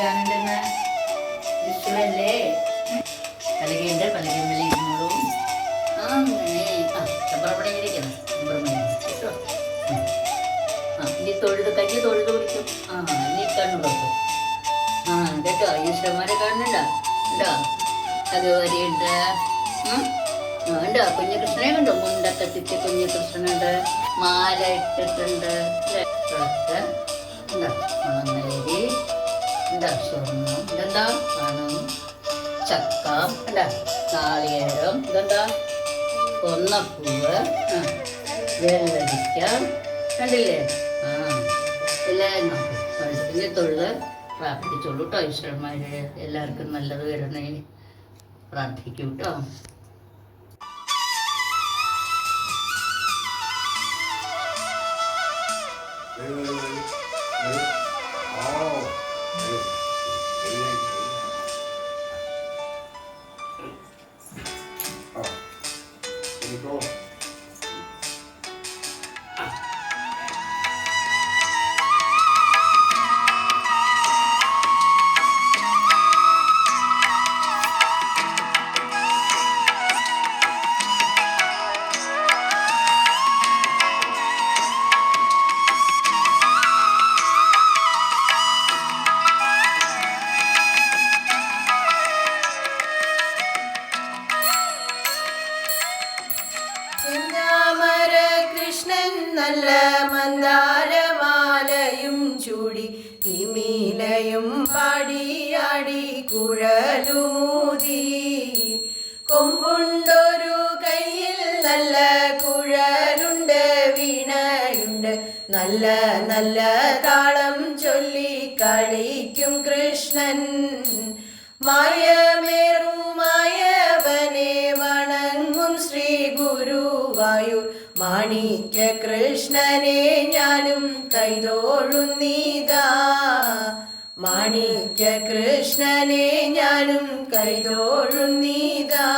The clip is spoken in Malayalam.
പഠിക്കാനുണ്ടെന്ന് വിഷുവല്ലേ പലകയുണ്ട് ഇരുന്നോളും. ആ ആ ചമ്പറപ്പടങ്ങിയിരിക്കുന്നു ചമ്പറപ്പണി കേട്ടോ? ആ ഇനി തൊഴുത് കൈ തൊഴുത് പിടിക്കും ആ ഇനി കണ്ണു ആ കേട്ടോ? ഈശ്വരന്മാരെ കാണുന്നുണ്ടോ? ഉണ്ടോ? അതുവരെയുണ്ട്. ഉണ്ടോ? കുഞ്ഞു കണ്ടോ? മുണ്ടൊക്കെ ചുറ്റി കുഞ്ഞു കൃഷ്ണനുണ്ട്. മാല ഇട്ടിട്ടുണ്ട്. എന്താ സ്വർണം ഇതെന്താ? പണം ചക്ക അല്ല? നാളികേരം ഇതെന്താ? കൊന്നപ്പൂവ് വെള്ളരിക്ക കണ്ടില്ലേ? ആ എല്ലാം പിന്നെ തൊഴിൽ പ്രാർത്ഥിച്ചോളൂ കേട്ടോ ഈശ്വരന്മാരെ. എല്ലാവർക്കും നല്ലത് വരണേ. പ്രാർത്ഥിക്കൂ കേട്ടോ Oh. ചെന്താമര കൃഷ്ണൻ നല്ല മന്ദാരമാലയും ചൂടി തിമീലയും പാടിയാടി കുഴലുമൂതി. കൊമ്പുണ്ടൊരു കയ്യിൽ നല്ല കുഴലുണ്ട് വീണയുണ്ട്. നല്ല നല്ല താളം ചൊല്ലി കളിക്കും കൃഷ്ണൻ. മായമേറും മായവനെ വണങ്ങും ശ്രീ ഗുരുവായൂർ മാണിക്യ കൃഷ്ണനെ ഞാനും കൈതോഴുന്നീതാ മാണിക്യ കൃഷ്ണനെ ഞാനും കൈതോഴുന്നീതാ